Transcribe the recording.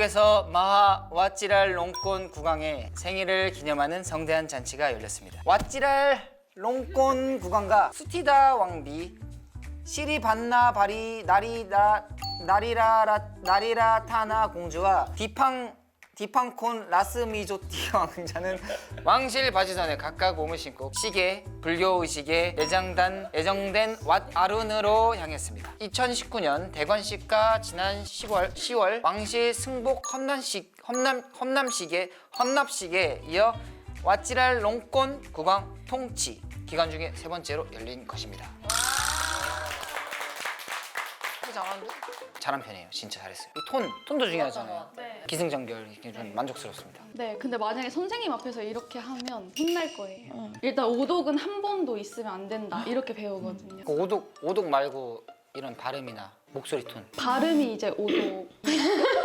전국에서 마하 왓지랄 롱꼰 국왕의 생일을 기념하는 성대한 잔치가 열렸습니다. 왓지랄 롱꼰 국왕과 수티다 왕비 시리 반나 바리 나리다 나리라 라 나리라 타나 공주와 디팡 디팡콘 라스미조티 왕자는 왕실 바지선에 각각 몸을 신고 시계, 불교 의식에 예장단, 예정된 왓 아룬으로 향했습니다. 2019년 대관식과 지난 10월 10월 왕실 승복 험난식 험남 험남식의 헌납식에 이어 왓지랄 롱꼰 국왕 통치 기간 중에 세 번째로 열린 것입니다. 잘하는데? 잘한 편이에요. 진짜 잘했어요. 이 톤, 톤도 중요하잖아요. 네. 기승전결 이게 좀 만족스럽습니다. 네, 근데 만약에 선생님 앞에서 이렇게 하면 혼날 거예요. 일단 오독은 한 번도 있으면 안 된다. 이렇게 배우거든요. 그 오독 오독 말고 이런 발음이나 목소리 톤. 발음이 이제 오독.